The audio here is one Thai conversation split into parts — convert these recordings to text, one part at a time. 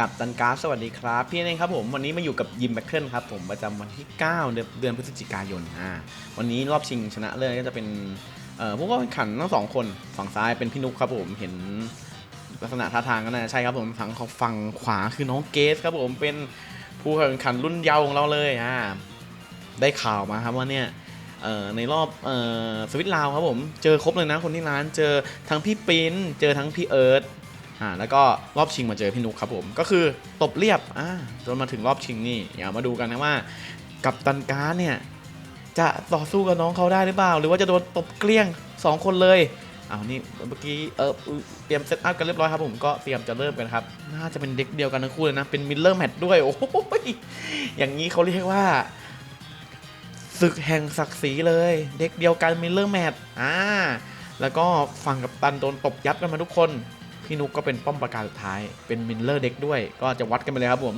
กับตันการ์ดสวัสดีครับ พี่เองครับผมวันนี้มาอยู่กับยิมแบคเทิลครับผมประจำวันที่ 9 เดือนเดือนพฤศจิกายนอ่าวันนี้รอบชิงชนะเลิศก็จะเป็นเอ่อพวกก็ขันทั้งสองคนฝั่งซ้ายเป็นพี่นุกครับผมเห็นลักษณะท่าทางก็น่าจะใช่ครับผมฝั่งของฝั่งขวาคือน้องเกสครับผมเป็นผู้แข่งขันรุ่นเยาว์ของเราเลยอ่าได้ข่าวมาครับว่าเนี่ยเอ่อในรอบเอ่อสวิตลาวครับผม เจอครบเลยนะคนที่ร้านเจอทั้งพี่ปินเจอทั้งพี่เอิร์ธ อ่าแล้วก็รอบชิงมาเจอพี่นุกครับผมก็คือตบเรียบอ่าจนมาถึงรอบชิงนี่อย่ามาดูกันนะว่า กับตันการ์เนี่ยจะต่อสู้กับน้องเขาได้หรือเปล่า หรือว่าจะโดนตบเกลี้ยง 2 คนเลยอ้าวนี่เมื่อกี้เออเตรียมเซตอัพกันเรียบร้อยครับผมก็เตรียมจะเริ่มกันครับ น่าจะเป็นเด็กเดียวกันทั้งคู่เลยนะ เป็นมิลเลอร์แมตด้วย โอ้โหอย่างนี้เขาเรียกว่าศึกแห่งศักดิ์ศรีเลย เด็กเดียวกันมิลเลอร์แมตอ่าแล้วก็ฝั่งกับตันโดนตบยับกันมาทุกคน พี่นุกก็เป็นป้อมปราการสุดท้าย เป็นมินเลอร์เด็กด้วย ก็จะวัดกันไปเลยครับผม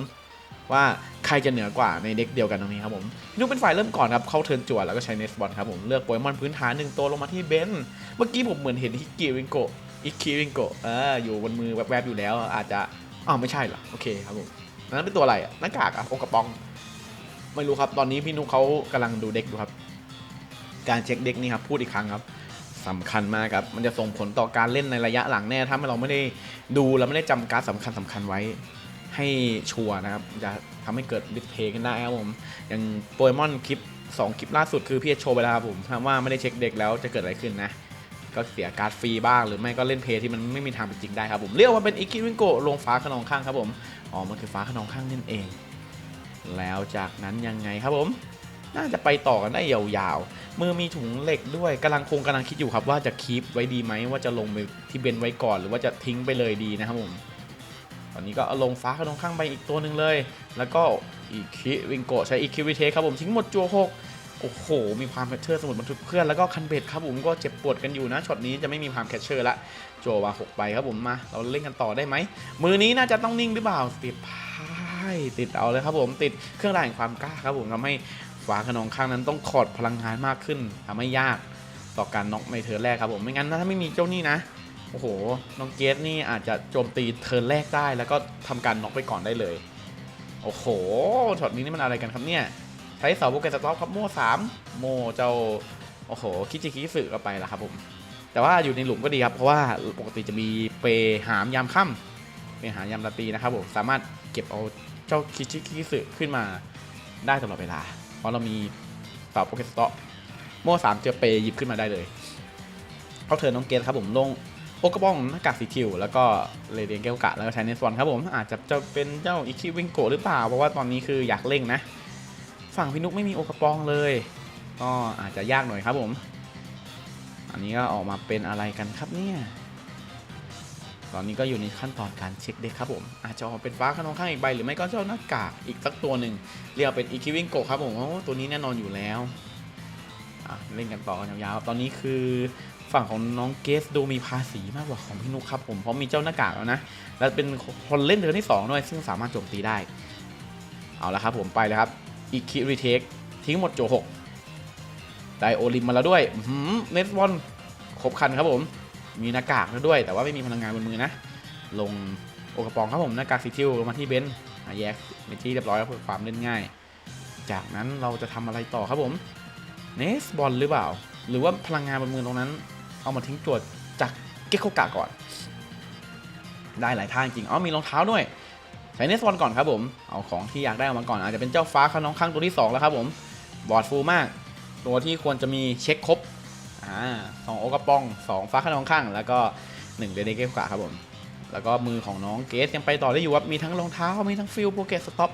ว่าใครจะเหนือกว่าในเด็กเดียวกันตรงนี้ครับผมพี่นุกเป็นฝ่ายเริ่มก่อนครับเข้าเทิร์นจั่วแล้วก็ใช้เนสบอลครับผมเลือกโปเกมอนพื้นฐานหนึ่งตัวลงมาที่เบนเมื่อกี้ผมเหมือนเห็นฮิกิวิงโกอิกคิวิงโกเอออยู่บนมือแวบๆอยู่แล้ว อาจจะอ้าวไม่ใช่เหรอโอเคครับผมนั้นเป็นตัวอะไรอะหน้ากากอะโอกระปอง ไม่รู้ครับตอนนี้พี่นุกเขากำลังดูเด็กดูครับ การเช็คเด็กนี่ครับพูดอีกครั้งครับ สำคัญมากครับ มันจะส่งผลต่อการเล่นในระยะหลังแน่ ถ้าเราไม่ได้ดูแล้วไม่ได้จำการดสำคัญสำคัญไว้ให้ชัวร์นะครับ จะทำให้เกิดดิสเพย์กันได้ครับผม อย่างโปเกมอนคลิป 2 คลิปล่าสุดคือพี่โชว์ไปแล้วครับผมถ้าว่าไม่ได้เช็คเด็กแล้วจะเกิดอะไรขึ้นนะ ก็เสียการ์ดฟรีบ้างหรือไม่ก็เล่นเพย์ที่มันไม่มีทางเป็นจริงได้ครับผมเรียกว่าเป็นอิคิวิงโกลงฟ้าขนองข้างครับผมอ๋อมันคือฟ้าขนองข้างนั่นเอง แล้วจากนั้นยังไงครับผม น่าจะไปต่อกันได้ยาวๆ มือมีถุงเหล็กด้วยกำลังคงกำลังคิดอยู่ครับว่าจะคีปไว้ดีไหมว่าจะลงไปที่เบนไว้ก่อน หรือว่าจะทิ้งไปเลยดีนะครับผมตอนนี้ก็เอาลงฟ้าขนงข้างไปอีกตัวหนึ่งเลย แล้วก็อีคิวิงโกะใช้อีคิวิเทคครับผมทิ้งหมดจัวหกโอ้โห มีความแคชเชอร์สมุดบันทึกเพื่อน แล้วก็คันเบ็ดครับผมก็เจ็บปวดกันอยู่นะช็อตนี้จะไม่มีความแคชเชอร์ละโจวาหกไปครับผมมา เราเล่นกันต่อได้ไหม มือนี้น่าจะต้องนิ่งหรือเปล่าติดไพ่ติดเอาเลยครับผมติดเครื่องรางแห่งความกล้าครับผมทำให้ ฟ้าขนองข้างนั้นต้องขอดพลังงานมากขึ้นทำให้ยากต่อการน็อกในเทิร์นแรกครับผมไม่งั้นถ้าไม่มีเจ้านี่นะโอ้โหน้องเกสนี่อาจจะโจมตีเทิร์นแรกได้ แล้วก็ทำการน็อกไปก่อนได้เลย โอ้โหช็อตนี้นี่มันอะไรกันครับเนี่ยใช้เสาโปเกสต็อปครับโม่สามโม่เจ้าโอ้โหคิจิคิสึก็ไปแล้วครับผมแต่ว่าอยู่ในหลุมก็ดีครับ เพราะว่าปกติจะมีเปหามยามค่ำเปหามยามราตรีนะครับผมสามารถเก็บเอาเจ้าคิจิคิสึขึ้นมาได้ตลอดเวลา เพราะเรามีเสาโปเกสต็อปโม่สามเจอเปย์หยิบขึ้นมาได้เลยเขาเทินน้องเกสครับผมลงโอกระบ้องหน้ากากสีคิวแล้วก็เรเดียนเกลกะแล้วก็ใช้ในส่วนครับผมอาจจะจะเป็นเจ้าอิคิวิงโกหรือเปล่า เพราะว่าตอนนี้คืออยากเล่งนะ ฝั่งพีนุกไม่มีโอกระปองเลยก็อาจจะยากหน่อยครับผม อันนี้ก็ออกมาเป็นอะไรกันครับเนี่ย ตอนนี้ก็อยู่ในขั้นตอนการเช็คเด็กครับผม อาจจะออกเป็นฟ้าขนองข้างอีกใบหรือไม่ก็เจ้าหน้ากากอีกสักตัวหนึ่งเรียกเป็นอีคิวิงโกะครับผมโอ้ตัวนี้แน่นอนอยู่แล้วเล่นกันต่อกันยาวๆตอนนี้คือฝั่งของน้องเกสดูมีภาษีมากกว่าของพี่นุกครับผมเพราะมีเจ้าหน้ากากแล้วนะแล้วเป็นคนเล่นเทิร์นที่2ด้วยซึ่งสามารถโจมตีได้ เอาละครับผมไปเลยครับอีคิรีเทคทิ้งหมดโจหกได้โอลิมมาแล้วด้วยเนสบอลครบคันครับผม มีหน้ากากด้วย แต่ว่าไม่มีพลังงานบนมือนะ ลงโอกระปองครับผมหน้ากากสีทิวลงมาที่เบนซ์แยกเป็นที่เรียบร้อยแล้วเพื่อความเล่นง่าย จากนั้นเราจะทำอะไรต่อครับผมเนสบอลหรือเปล่า หรือว่าพลังงานบนมือตรงนั้น เอามาทิ้งจวดจากเก็กโคกะก่อน ได้หลายท่าจริงอ๋อมีรองเท้าด้วยใช้เนสบอลก่อนครับผม เอาของที่อยากได้ออกมาก่อน อาจจะเป็นเจ้าฟ้าขน้องข้างตัวที่ 2 แล้วครับผม บอดฟูลมาก ตัวที่ควรจะมีเช็คครบ อ่าสองโอกระป้องสองฟ้าขนองข้าง แล้วก็หนึ่งเดเดเกกะครับผม แล้วก็มือของน้องเกสยังไปต่อได้อยู่ครับมีทั้งรองเท้ามีทั้งฟิลโปเกตสต็อป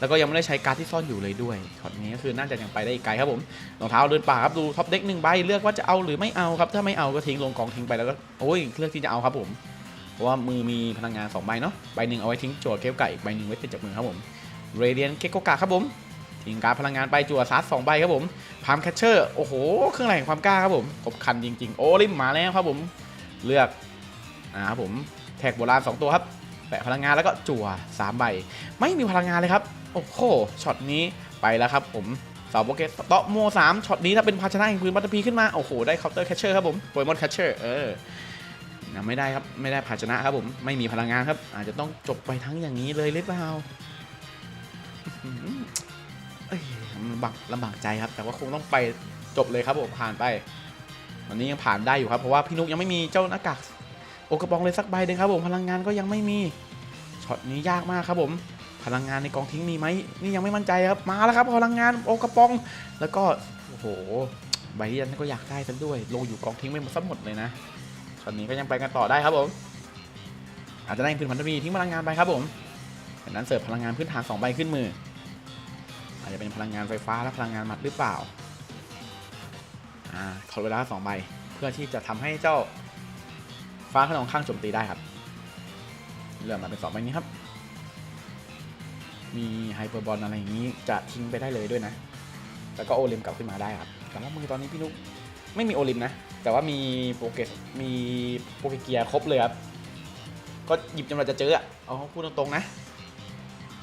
แล้วก็ยังไม่ได้ใช้การ์ดที่ซ่อนอยู่เลยด้วยช็อตนี้ก็คือน่าจะยังไปได้อีกไกลครับผมรองเท้าเดินป่าครับดูท็อปเด็กหนึ่งใบเลือกว่าจะเอาหรือไม่เอาครับถ้าไม่เอาก็ทิ้งลงกองทิ้งไปแล้วก็โอ้ยเลือกที่จะเอาครับผมเพราะว่ามือมีพลังงาน2ใบเนาะใบหนึ่งเอาไว้ทิ้งจั่วเกลไก่อีกใบหนึ่งไว้ติดจากมือครับผมเรเดียนเกโกกะครับผม ทิ้งการพลังงานไปจั่วซัดสองใบครับผมพามแคชเชอร์โอ้โหเครื่องรางแห่งความกล้าครับผมครบคันจริง ๆ โอ้ลิมมาแล้วครับผมเลือกอ่าครับผมแท็กโบราณ2ตัวครับแปะพลังงานแล้วก็จั่ว3ใบ ไม่มีพลังงานเลยครับ โอ้โหช็อตนี้ไปแล้วครับผมเสาโปเกตสต็อปโมสามช็อตนี้ถ้าเป็นภาชนะแห่งปืนบัตเตอร์พีขึ้นมา โอ้โห ได้เคาน์เตอร์แคชเชอร์ครับผมโปเกมอนแคชเชอร์เออไม่ได้ครับ ไม่ได้ภาชนะครับผม ไม่มีพลังงานครับ อาจจะต้องจบไปทั้งอย่างนี้เลยหรือเปล่า ลำบากลำบากใจครับ แต่ว่าคงต้องไปจบเลยครับผมผ่านไปวันนี้ยังผ่านได้อยู่ครับ เพราะว่าพี่นุกยังไม่มีเจ้าหน้ากากโอกระปองเลยสักใบเลยครับผมพลังงานก็ยังไม่มีช็อตนี้ยากมากครับผม พลังงานในกองทิ้งมีไหมนี่ยังไม่มั่นใจครับมาแล้วครับพลังงานโอกระปอง แล้วก็โอ้โหใบที่ฉันก็อยากได้ซะด้วยลงอยู่กองทิ้งไปหมดซะหมดเลยนะช็อตนี้ก็ยังไปกันต่อได้ครับผม อาจจะได้พื้นพันธมีทิ้งพลังงานไปครับผมจากนั้นเสิร์ฟพลังงานพื้นฐาน2ใบขึ้นมือ อาจจะเป็นพลังงานไฟฟ้าและพลังงานหมัดหรือเปล่าอ่าถอดเวลาสองใบเพื่อที่จะทำให้เจ้าฟ้าขนองข้างโจมตีได้ครับเริ่มมาเป็นสองใบนี้ครับ มีไฮเปอร์บอลอะไรอย่างนี้จะทิ้งไปได้เลยด้วยนะ แล้วก็โอลิมกลับขึ้นมาได้ครับแต่ว่ามือตอนนี้พี่นุ๊กไม่มีโอลิมนะ แต่ว่ามีโปรเกสมีโปรเกเกียครบเลยครับ ก็หยิบจนเราจะเจออะเอาพูดตรงๆนะ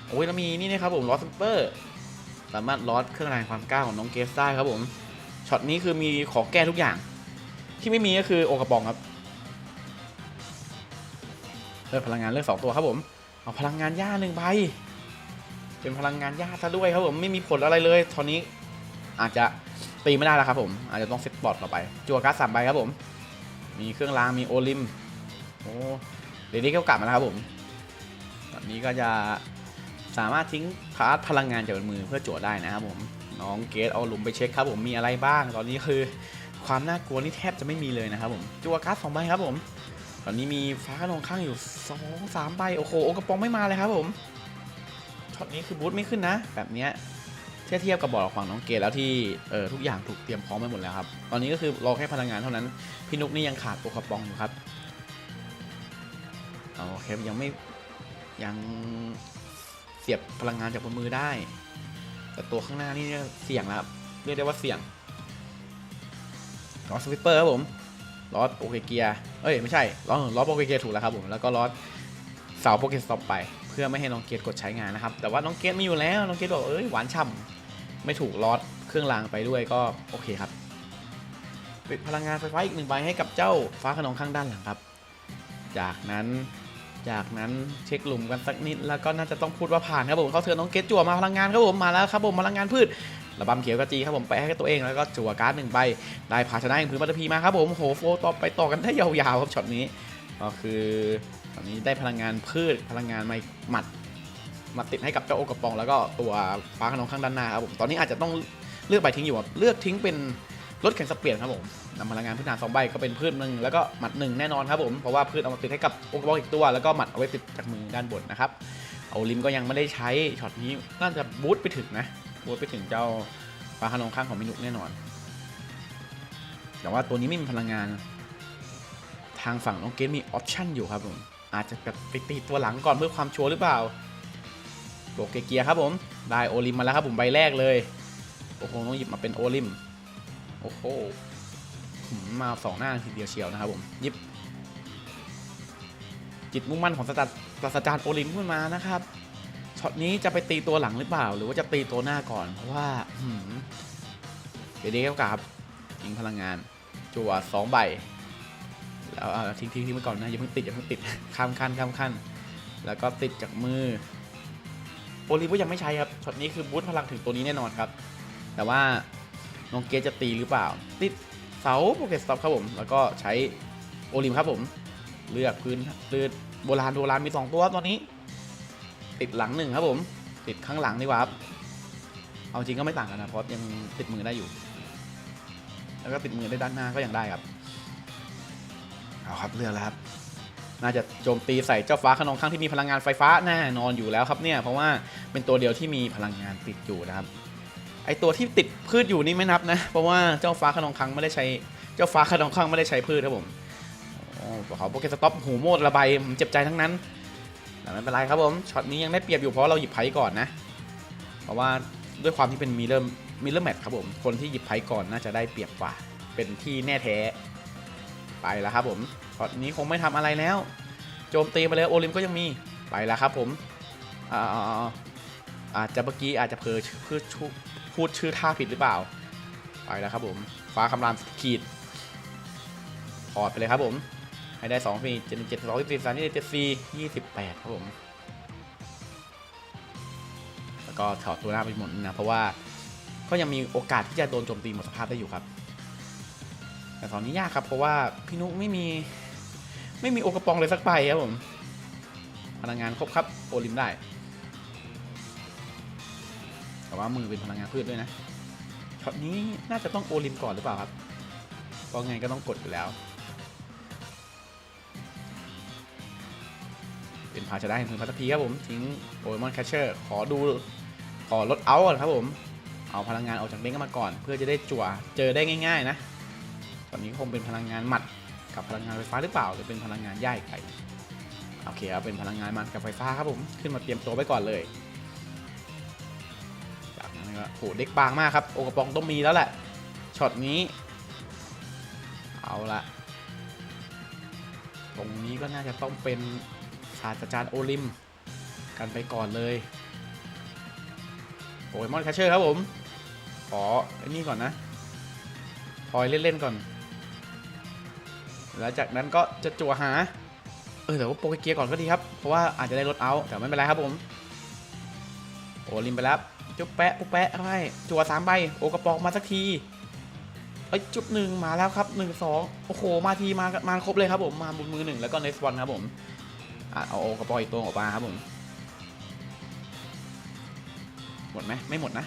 โอ้ยแล้วมีนี่นะครับผมลอสเปอร์ สามารถลอสเครื่องรางความกล้าของน้องเกสได้ครับผมช็อตนี้คือมีของแก้ทุกอย่าง ที่ไม่มีก็คือโอกระปองครับเลือกพลังงานเลือกสองตัวครับผมเอาพลังงานหญ้าหนึ่งใบเป็นพลังงานหญ้าซะด้วยครับผมไม่มีผลอะไรเลยตอนนี้อาจจะตีไม่ได้แล้วครับผมอาจจะต้องเซตบอร์ดต่อไป จัวการ์ดสามใบครับผม มีเครื่องรางมีโอลิมโอ้เดี๋ยวนี้ก็กลับมาแล้วครับผมตอนนี้ก็จะสามารถทิ้ง พาร์ทพลังงานจากมือเพื่อจั่วได้นะครับผมน้องเกตเอาหลุมไปเช็คครับผมมีอะไรบ้าง ตอนนี้คือความน่ากลัวนี่แทบจะไม่มีเลยนะครับผมจัวการ์ดสองใบครับผม ตอนนี้มีฟ้าขนองข้างอยู่สองสามใบโอ้โหโอกระปองไม่มาเลยครับผมช็อตนี้คือบูทไม่ขึ้นนะ แบบเนี้ยเทียบเทียบกับบอร์ดของน้องเกดแล้วที่เออทุกอย่างถูกเตรียมพร้อมไปหมดแล้วครับตอนนี้ก็คือรอแค่พลังงานเท่านั้นพี่นุกนี่ยังขาดโอกระปองอยู่ครับเอาโอเคยังไม่ยัง เสียบพลังงานจากบนมือได้ แต่ตัวข้างหน้านี่เสี่ยงแล้วครับเรียกได้ว่าเสี่ยงล้อสวิปเปอร์ครับผมล้อโอเคเกียเอ้ยไม่ใช่ล้อสลอโอเคเกียถูกแล้วครับผมแล้วก็ล้อเสาโปเกสต็อปไปเพื่อไม่ให้น้องเกดกดใช้งานนะครับ แต่ว่าน้องเกดมีอยู่แล้วน้องเกดบอกเอ้ยหวานฉ่ำไม่ถูกล้อเครื่องรางไปด้วยก็โอเคครับปิดพลังงานไฟฟ้าอีกหนึ่งใบให้กับเจ้าฟ้าขนองข้างด้านหลังครับ จากนั้น จากนั้นเช็คหลุมกันสักนิดแล้วก็น่าจะต้องพูดว่าผ่านครับผมเขาเถือน้องเกดจั่วมาพลังงานครับผมมาแล้วครับผมพลังงานพืชระบำเขียวกระจีครับผมไปให้ตัวเองแล้วก็จั่วการ์ดหนึ่งใบได้ภาชนะแห่างพื้นปัตพีมาครับผมโหโฟต่อไปต่อกันได้ยาวๆครับช็อตนี้ก็คือตอนนี้ได้พลังงานพืชพลังงานไม้หมัดมาติดให้กับเจ้าโอกระปองแล้วก็ตัวฟ้าขนองข้างด้านหน้าครับผมตอนนี้อาจจะต้องเลือกใบทิ้งอยู่เลือกทิ้งเป็นรถแข่งสเปียร์ครับผม นำพลังงานพื้นฐานสองใบก็เป็นพืชหนึ่งแล้วก็หมัดหนึ่งแน่นอนครับผมเพราะว่าพืชเอามาติดให้กับโอกระปองอีกตัว แล้วก็หมัดเอาไว้ติดจากมือด้านบนนะครับเอาลิมก็ยังไม่ได้ใช้ช็อตนี้น่าจะบูทไปถึงนะบูทไปถึงเจ้าฟ้าขนองข้างของมินุกแน่นอน แต่ว่าตัวนี้ไม่มีพลังงาน ทางฝั่งน้องเกมมีออปชั่นอยู่ครับผมอาจจะแบบไปตีตัวหลังก่อนเพื่อความชัวร์หรือเปล่าโปรเกเกียร์ครับผมได้โอลิมมาแล้วครับผมใบแรกเลยโอ้โหต้องหยิบมาเป็นโอลิมโอ้โห มาสองหน้าทีเดียวเชียวนะครับผมยิบ จิตมุ่งมั่นของศาสตราศาสตราจารย์โอลิมขึ้นมานะครับช็อตนี้จะไปตีตัวหลังหรือเปล่า หรือว่าจะตีตัวหน้าก่อน เพราะว่าหืมเดี๋ยวเดียวกับยิงพลังงานจั่วสองใบแล้วเอาทิ้งทิ้งทิ้งไว้ก่อนนะอย่าเพิ่งติดอย่าเพิ่งติดข้ามขั้นข้ามขั้นแล้วก็ติดจากมือโอลิมก็ยังไม่ใช้ครับช็อตนี้คือบูทพลังถึงตัวนี้แน่นอนครับ แต่ว่าน้องเกจะตีหรือเปล่า ติด เสาโปเกสต็อปครับผม แล้วก็ใช้โอลิมครับผม เลือกพื้นเลือดโบราณโบราณมีสองตัวตัวนี้ ติดหลังหนึ่งครับผม ติดข้างหลังดีกว่าครับเอาจริงก็ไม่ต่างกันนะเพราะยังติดมือได้อยู่ แล้วก็ติดมือได้ด้านหน้าก็ยังได้ครับ เอาครับเลือกแล้วครับ น่าจะโจมตีใส่เจ้าฟ้าขนองข้างที่มีพลังงานไฟฟ้าแน่นอนอยู่แล้วครับเนี่ย เพราะว่าเป็นตัวเดียวที่มีพลังงานติดอยู่นะครับ ไอตัวที่ติดพืชอยู่นี่ไม่นับนะ เพราะว่าเจ้าฟ้าขนองครั้งไม่ได้ใช้ เจ้าฟ้าขนองครั้งไม่ได้ใช้พืชครับผมโอ้เขาโปเกสต็อปหูโมดระบายผมเจ็บใจทั้งนั้นแต่ไม่เป็นไรครับผมช็อตนี้ยังได้เปรียบอยู่เพราะเราหยิบไพ่ก่อนนะ เพราะว่าด้วยความที่เป็นมิเลอร์มิเลอร์แมทครับผมคนที่หยิบไพ่ก่อนน่าจะได้เปรียบกว่า เป็นที่แน่แท้ไปแล้วครับผมช็อตนี้คงไม่ทำอะไรแล้ว โจมตีไปเลยโอลิมก็ยังมีไปแล้วครับผมอ่าอาจจะเมื่อกี้อาจจะเพอพูดชื่อ พูดชื่อท่าผิดหรือเปล่า ไปแล้วครับผมฟ้าคำรามขีดถอดไปเลยครับผม ให้ได้สองฟรีเจ็ดเจ็ดสองสี่สามยี่สิบสี่ยี่สิบแปดครับผม แล้วก็ถอดตัวหน้าไปหมดนะ เพราะว่าก็ยังมีโอกาสที่จะโดนโจมตีหมดสภาพได้อยู่ครับ แต่ตอนนี้ยากครับ เพราะว่าพี่นุไม่มี ไม่มีโอกระปองเลยสักใบครับผม พลังงานครบครับ โอลิมได้ แต่ว่ามือเป็นพลังงานพืชด้วยนะช็อตนี้น่าจะต้องโอลิมก่อนหรือเปล่าครับเพราะไงก็ต้องกดอยู่แล้ว เป็นพาชนะแห่งมือพัตพีครับผมทิ้งโอเมอนแคชเชอร์ขอดูขอลดเอาท์ก่อนครับผม เอาพลังงานออกจากเบ้งก์มาก่อน เพื่อจะได้จั่วเจอได้ง่าย ๆ นะ ตอนนี้คงเป็นพลังงานหมัดกับพลังงานไฟฟ้าหรือเปล่าหรือเป็นพลังงานย่ายไก่โอเคครับเป็นพลังงานหมัดกับไฟฟ้าครับผมขึ้นมาเตรียมตัวไว้ก่อนเลย โหเด็กบางมากครับ โอกระปองต้องมีแล้วแหละ ช็อตนี้ เอาละตรงนี้ก็น่าจะต้องเป็นศาสตราจารย์โอลิม กันไปก่อนเลยโอ้ยมอนแคชเชอร์ครับผม ขอไอ้นี่ก่อนนะพอยเล่น ๆ ก่อน แล้วจากนั้นก็จะจั่วหา เออแต่ว่าโปรเกียร์ก่อนก็ดีครับ เพราะว่าอาจจะได้ลดเอา แต่ไม่เป็นไรครับผม โอลิมไปแล้ว จุ๊บแปะปุ๊บแปะเข้าให้จั่วสามใบโอกระปองมาสักทีเอ้ยจุ๊บหนึ่งมาแล้วครับหนึ่งสองโอ้โหมาทีมามาครบเลยครับผมมาบนมือหนึ่งแล้วก็เนสวันครับผมเอาโอกระปองอีกตัวออกมาครับผมหมดไหมไม่หมดนะ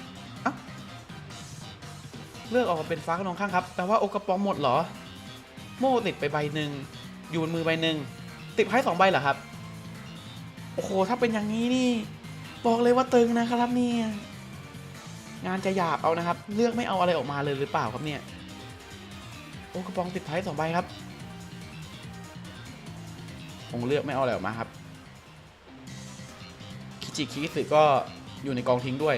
เลือกออกมาเป็นฟ้าขนองข้างครับ แต่ว่าโอกระปองหมดเหรอ โม่ติดไปใบหนึ่งอยู่บนมือใบหนึ่งติดไพ่สองใบเหรอครับ โอ้โห ถ้าเป็นอย่างนี้นี่ บอกเลยว่าตึงนะครับเนี่ย งานจะหยาบเอานะครับ เลือกไม่เอาอะไรออกมาเลยหรือเปล่าครับเนี่ย โอ้กระปองติดไพ่สองใบครับ คงเลือกไม่เอาอะไรออกมาครับ คิจิคิสึก็อยู่ในกองทิ้งด้วย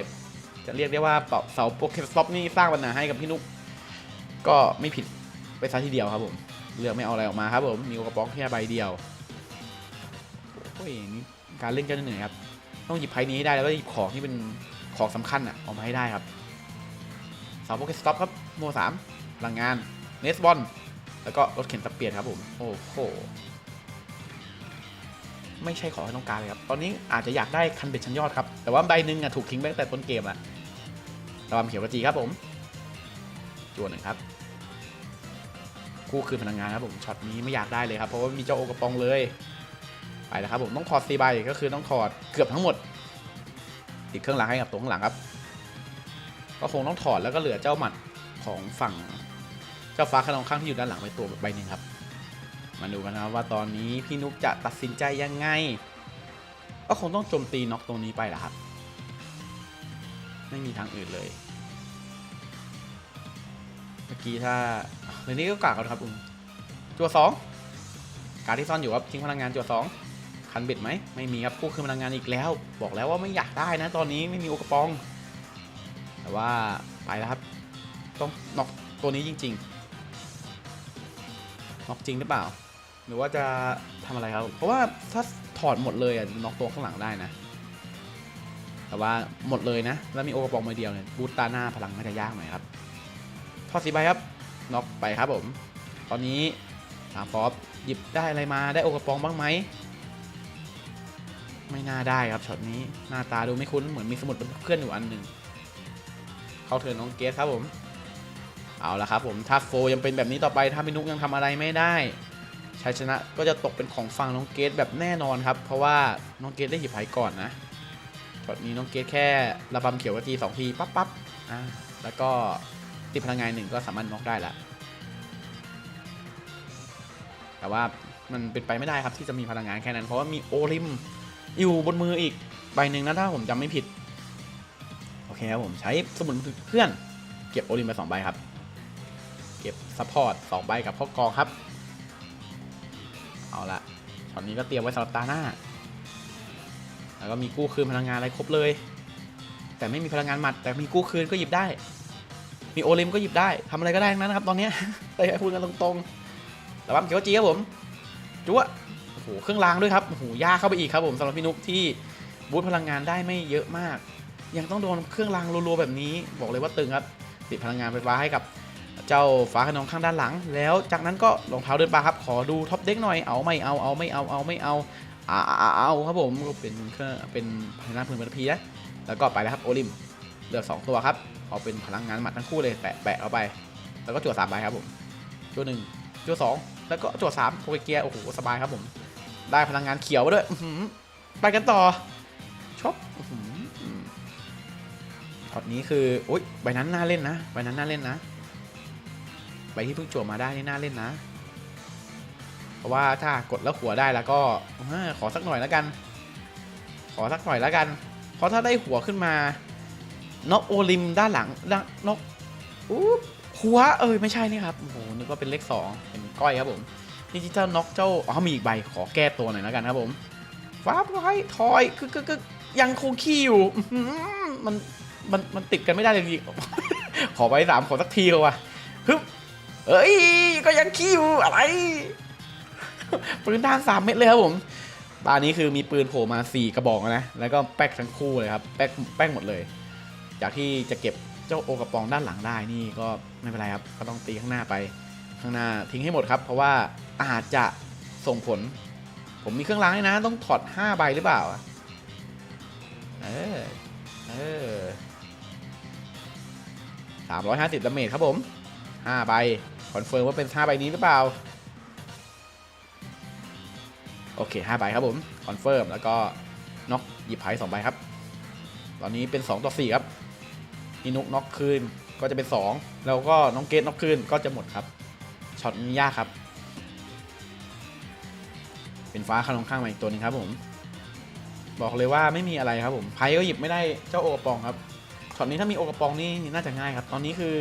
จะเรียกได้ว่าเสาโปเกสต็อปนี่สร้างปัญหาให้กับพี่นุก ก็ไม่ผิดไปซะทีเดียวครับผม เลือกไม่เอาอะไรออกมาครับผม มีโอกระป๋องแค่ใบเดียวโอ้ยนี่การเล่นก็เหนื่อยครับ ต้องหยิบไพ่นี้ให้ได้แล้วก็หยิบของที่เป็น ของสำคัญอะออกมาให้ได้ครับสาวโปเกสต็อปครับโมสามพลังงานเนสบอลแล้วก็รถเข็นสเปียร์ครับผมโอ้โหไม่ใช่ของที่ต้องการเลยครับ ตอนนี้อาจจะอยากได้คันเบ็ดชั้นยอดครับ แต่ว่าใบหนึ่งอะถูกทิ้งไปตั้งแต่ต้นเกมอะระบำเขียวกระจีครับผมจวนหนึ่งครับ คู่คืนพลังงานครับผม ช็อตนี้ไม่อยากได้เลยครับ เพราะว่ามีเจ้าโอกระปองเลย ไปแล้วครับผม ต้องถอดซีใบก็คือต้องถอดเกือบทั้งหมด ติดเครื่องรางให้กับตัวข้างหลังครับ ก็คงต้องถอดแล้วก็เหลือเจ้าหมัดของฝั่งเจ้าฟ้าขนองข้างที่อยู่ด้านหลังไปตัวใบหนึ่งครับ มาดูกันนะว่าตอนนี้พี่นุกจะตัดสินใจยังไง ก็คงต้องโจมตีน็อกตรงนี้ไปแหละครับ ไม่มีทางอื่นเลย เมื่อกี้ถ้าเรื่องนี้ก็กากกันครับอุมจัวสองการที่ซ่อนอยู่ครับทิ้งพลังงานจัวสอง คันเบ็ดไหมไม่มีครับคู่คืนพลังงานอีกแล้ว บอกแล้วว่าไม่อยากได้นะตอนนี้ไม่มีโอกระปอง แต่ว่าไปแล้วครับ ต้องน็อกตัวนี้จริงๆน็อกจริงหรือเปล่า หรือว่าจะทำอะไรครับ เพราะว่าถ้าถอดหมดเลยอะน็อกตัวข้างหลังได้นะ แต่ว่าหมดเลยนะ แล้วมีโอกระปองใบเดียวเนี่ยบูตตาหน้าพลังน่าจะยากหน่อยครับทอดสีใบครับน็อกไปครับผม ตอนนี้สามฟอสหยิบได้อะไรมาได้โอกระปองบ้างไหม ไม่น่าได้ครับช็อตนี้หน้าตาดูไม่คุ้นเหมือนมีสมุดเป็นเพื่อนอยู่อันหนึ่งเข้าเถินน้องเกสครับผมเอาละครับผมถ้าโฟยังเป็นแบบนี้ต่อไปถ้าพี่นุกยังทำอะไรไม่ได้ชัยชนะก็จะตกเป็นของฝั่งน้องเกตแบบแน่นอนครับ เพราะว่าน้องเกตได้หยิบไพ่ก่อนนะช็อตนี้น้องเกตแค่ระบำเขียวกะทีสองทีปั๊บปั๊บอ่าแล้วก็ติดพลังงานหนึ่งก็สามารถน็อกได้ละแต่ว่ามันเป็นไปไม่ได้ครับที่จะมีพลังงานแค่นั้นเพราะว่ามีโอลิม อยู่บนมืออีกใบหนึ่งนะถ้าผมจำไม่ผิด โอเคครับผมใช้สมุนเพื่อน เก็บโอลิมไปสองใบครับ เก็บซัพพอร์ตสองใบกับพ่อกองครับ เอาละช็อตนี้ก็เตรียมไว้สำหรับตาหน้า แล้วก็มีกู้คืนพลังงานอะไรครบเลย แต่ไม่มีพลังงานหมัด แต่มีกู้คืนก็หยิบได้ มีโอลิมก็หยิบได้ทำอะไรก็ได้ทั้งนั้นนะครับ ตอนนี้ยแต่ให้พูดกันตรงๆแต่ว่าเกียวจีครับผมจุ๊วโอ้โหเครื่องรางด้วยครับโอ้โหยากเข้าไปอีกครับผมสำหรับพี่นุ๊กที่บูทพลังงานได้ไม่เยอะมาก ยังต้องโดนเครื่องรางรัวๆแบบนี้ บอกเลยว่าตึงครับติดพลังงานไฟฟ้าให้กับเจ้าฟ้าขนองข้างด้านหลัง แล้วจากนั้นก็รองเท้าเดินปลาครับขอดูท็อปเด็กหน่อยเอาไม่เอาเอาไม่เอาเอาไม่เอาเอาเอาครับผมก็เป็นเครื่องเป็นพลังงานพื้นพันพีนะแล้วก็ไปแล้วครับโอลิมเลือกสองตัวครับเอาเป็นพลังงานหมัดทั้งคู่เลยแปะแปะเอาไป แล้วก็จั่วสามใบครับผมจั่วหนึ่งจั่วสองแล้วก็จั่วสามโปเกียโอ้โหสบายครับผม ได้พลังงานเขียวมาด้วยไปกันต่อชอบช็อตนี้คืออุ้ยใบนั้นน่าเล่นนะใบนั้นน่าเล่นนะใบที่เพิ่งจั่วมาได้นี่น่าเล่นนะ เพราะว่าถ้ากดแล้วหัวได้แล้วก็ขอสักหน่อยแล้วกัน ขอสักหน่อยแล้วกัน เพราะถ้าได้หัวขึ้นมานกโอลิมด้านหลังนนกอุ๊บหัวเอ้ยไม่ใช่นี่ครับโอ้โหนึกว่าเป็นเลขสองเป็นก้อยครับผม ดิจิตอลน็อกเจ้าอ๋อมีอีกใบขอแก้ตัวหน่อยแล้วกันครับผมฟ้าบไว้ทอยคือคือคยังคงขี้อยู่มันมันมันติดกันไม่ได้เลยจริงๆขอใบสามขอสักทีเลยว่ะฮึบเอ้ยก็ยังขี้อยู่อะไรปืนด้านสามเม็ดเลยครับผมตอนนี้คือมีปืนโผล่มาสี่กระบอกนะ แล้วก็แป๊กทั้งคู่เลยครับ แป๊กแป๊กหมดเลย จากที่จะเก็บเจ้าโอกระปองด้านหลังได้นี่ก็ไม่เป็นไรครับ ก็ต้องตีข้างหน้าไป ข้างหน้าทิ้งให้หมดครับ เพราะว่าอาจจะส่งผล ผมมีเครื่องล้างให้นะ ต้องถอด 5 ใบหรือเปล่าเออเออสามร้อยห้าสิบดาเมจครับผมห้าใบคอนเฟิร์มว่าเป็นห้าใบนี้หรือเปล่า โอเค5ใบครับผมคอนเฟิร์มแล้วก็น็อกหยิบไพ่สองใบครับ ตอนนี้เป็น2ต่อ4ครับนี่นุกน็อกคืนก็จะเป็น2แล้วก็น้องเกตน็อกคืนก็จะหมดครับ ช็อตนี้ยากครับ เป็นฟ้าขนองข้างมาอีกตัวหนึงครับผม บอกเลยว่าไม่มีอะไรครับผมไพ่ก็หยิบไม่ได้เจ้าโอกระปองครับช็อตนี้ถ้ามีโอกระปองนี่น่าจะง่ายครับ ตอนนี้คือ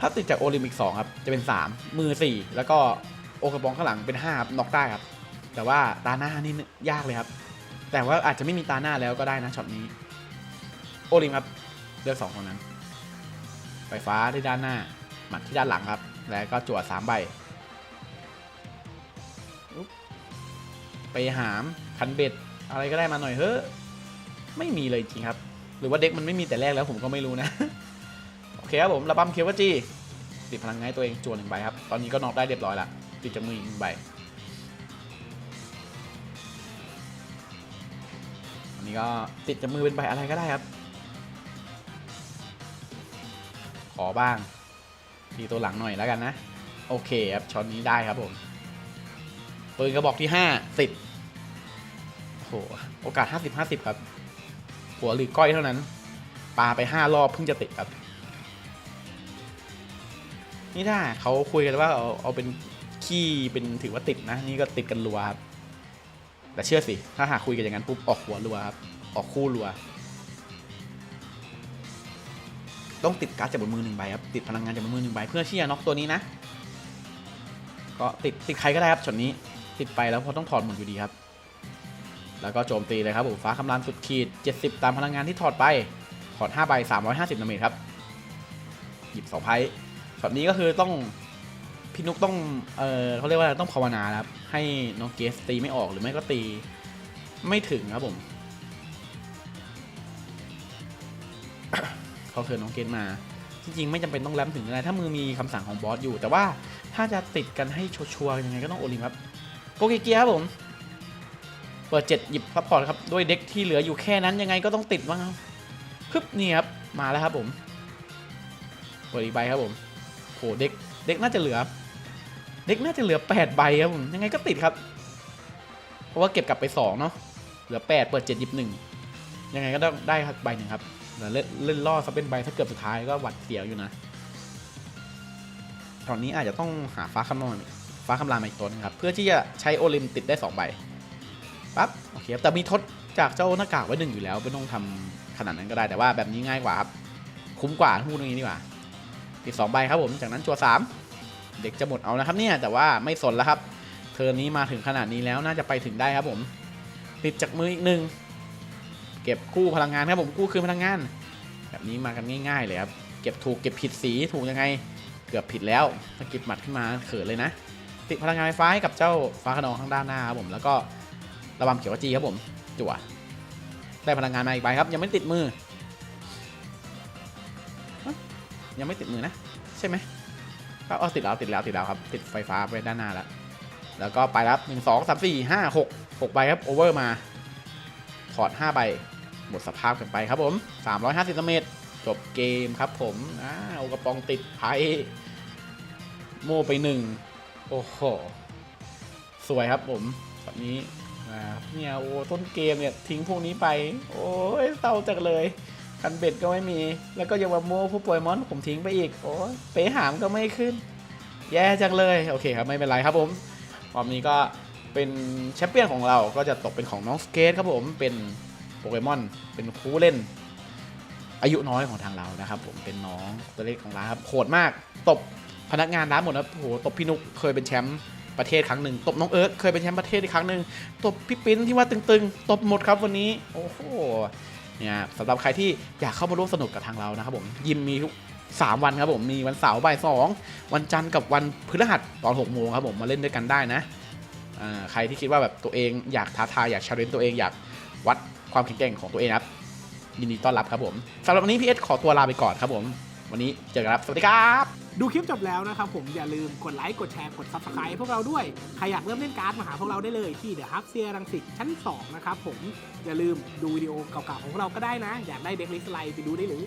ถ้าติดจากโอลิมปิก2ครับ จะเป็น3มือ4แล้วก็โอกระบองข้างหลังเป็น5ครับน็อกได้ครับ แต่ว่าตาหน้านี่ยากเลยครับ แต่ว่าอาจจะไม่มีตาหน้าแล้วก็ได้นะช็อตนี้ โอลิมครับเลือกสองคนนั้น ไฟฟ้าที่ด้านหน้า หมัดที่ด้านหลังครับ แล้วก็จั่วสามใบไปหามคันเบ็ดอะไรก็ได้มาหน่อยเฮ้ยไม่มีเลยจริงครับ หรือว่าเด็กมันไม่มีแต่แรกแล้วผมก็ไม่รู้นะ โอเคครับผมระบำเคียวจีติดพลังงานตัวเองจวนหนึ่งใบครับ ตอนนี้ก็น็อกได้เรียบร้อยละติดจากมืออีกหนึ่งใบอันนี้ก็ติดจากมือเป็นใบอะไรก็ได้ครับ ขอบ้าง ทีตัวหลังหน่อยแล้วกันนะ โอเคครับช็อตนี้ได้ครับผมปืนกระบอกที่5ติดโอ้โหโอกาส50 50ครับ หัวหรือก้อยเท่านั้นปาไป5รอบเพิ่งจะติดครับ นี่ถ้าเขาคุยกันว่าเอาเอาเป็นขี้เป็นถือว่าติดนะ นี่ก็ติดกันรัวครับแต่เชื่อสิ ถ้าหากคุยกันอย่างนั้นปุ๊บออกหัวรัวครับ ออกคู่รัว ต้องติดการ์ดจากบนมือหนึ่งใบครับติดพลังงานจากบนมือหนึ่งใบเพื่อที่จะน็อกตัวนี้นะ ก็ติดติดใครก็ได้ครับช็อตนี้ติดไปแล้วเพราต้องถอดหมดอยู่ดีครับ แล้วก็โจมตีเลยครับผมฟ้าคำรามสุดขีด 70 ตามพลังงานที่ถอดไปถอด5ใบ350ดาเมจครับหยิบ2ไพ่ช็อตนี้ก็คือต้องพี่นุกต้อง เออเขาเรียกว่าต้องภาวนาครับ ให้น้องเกสตีไม่ออกหรือไม่ก็ตีไม่ถึงครับผม เขาเชิญน้องเกสมา จริงๆ ไม่จำเป็นต้องแรมถึงอะไรถ้ามือมีคำสั่งของบอสอยู่ แต่ว่าถ้าจะติดกันให้ชัวร์ๆยังไงก็ต้องโอลิมครับโกเกเกียครับผม เปิดเจ็ดหยิบซัพพอร์ตครับด้วยเด็กที่เหลืออยู่แค่นั้นยังไงก็ต้องติดบ้างครับฮึบนี่ครับมาแล้วครับผมเปิดอีกใบครับผมโหเด็กเด็กน่าจะเหลือ เด็กน่าจะเหลือ8ใบครับผมยังไงก็ติดครับ เพราะว่าเก็บกลับไป2เนาะเหลือ 8 เปิด7หยิบ1ยังไงก็ได้ได้ครับใบหนึ่งครับ เล่นเล่นล่อซะเป็นใบถ้าเกือบสุดท้ายก็หวัดเสียวอยู่นะ ตอนนี้อาจจะต้องหาฟ้าคำนวณฟ้าคำรามอีกตัวนึงครับ เพื่อที่จะใช้โอลิมติดได้ 2 ใบปั๊บโอเคแต่มีทดจากเจ้าหน้ากากไว้หนึ่งอยู่แล้ว ไม่ต้องทำขนาดนั้นก็ได้แต่ว่าแบบนี้ง่ายกว่าครับ คุ้มกว่าพูดอย่างนี้ดีกว่า ติด 2 ใบครับผมจากนั้นจัว3 เด็กจะหมดเอานะครับเนี่ยแต่ว่าไม่สนแล้วครับเทอร์นี้มาถึงขนาดนี้แล้วน่าจะไปถึงได้ครับผม ติดจากมืออีกหนึ่ง เก็บกู้พลังงานครับผมกู้คืนพลังงาน แบบนี้มากันง่ายๆเลยครับเก็บถูกเก็บผิดสีถูกยังไง เกือบผิดแล้วถ้ากิบหมัดขึ้นมาเขินเลยนะ ติดพลังงานไฟฟ้าให้กับเจ้าฟ้าขนองข้างด้านหน้าครับผมแล้วก็ระบำเขียวจีครับผมจั่วได้พลังงานมาอีกใบครับ ยังไม่ติดมือ ยังไม่ติดมือนะ ใช่ไหมก็ออติดแล้วติดแล้วติดแล้วครับ ติดไฟฟ้าไปด้านหน้าแล้ว แล้วก็ไปแล้วหนึ่งสองสามสี่ห้าหกหกใบครับโอเวอร์มา ถอดห้าใบหมดสภาพกันไปครับผม 350เมตร จบเกมครับผมอ้าวกระปองติดไพ่โม่ไปหนึ่งโอ้โห สวยครับผมแบบนี้เนี่ยโอ้ต้นเกมเนี่ยทิ้งพวกนี้ไป โอ้ยเศร้าจังเลย คันเบ็ดก็ไม่มี แล้วก็ยังมาโม่ผู้ป่วยมอนผมทิ้งไปอีก โอ้ยเป๋หามก็ไม่ขึ้น แย่จังเลย โอเคครับไม่เป็นไรครับผมรอบนี้ก็ เป็นแชมเปี้ยนของเราก็จะตกเป็นของน้องสเกตครับผมเป็นโปเกมอนเป็นผู้เล่น อายุน้อยของทางเรานะครับ ผมเป็นน้องตัวเล็กของร้านครับโหดมากตบพนักงานร้านหมดนะโอ้โหตบพี่นุกเคยเป็นแชมป์ประเทศครั้งหนึ่งตบน้องเอิร์ธเคยเป็นแชมป์ประเทศอีกครั้งหนึ่งตบพี่ปิ้นที่ว่าตึงๆ ตบหมดครับวันนี้ โอ้โหเนี่ยสำหรับใครที่อยากเข้ามาร่วมสนุกกับทางเรานะครับผมยิมมีทุกสามวันครับผมมีวันเสาร์บ่ายสองวันจันทร์กับวันพฤหัสตอนหกโมงครับผมมาเล่นด้วยกันได้นะ ใครที่คิดว่าแบบตัวเองอยากท้าทายอยากชาเลนตัวเองอยากวัดความแข็งแกร่งของตัวเองครับยินดีต้อนรับครับผมสำหรับวันนี้พี่เอสขอตัวลาไปก่อนครับผม วันนี้เจอกันครับ สวัสดีครับ ดูคลิปจบแล้วนะครับผมอย่าลืมกดไลค์กดแชร์กด subscribe พวกเราด้วย ใครอยากเริ่มเล่นการ์ดมาหาพวกเราได้เลยที่ The Hub เซียรังสิตชั้น 2 นะครับผมอย่าลืมดูวิดีโอเก่าๆของเราก็ได้นะ อยากได้เด็กลิสไลไปดูได้เลย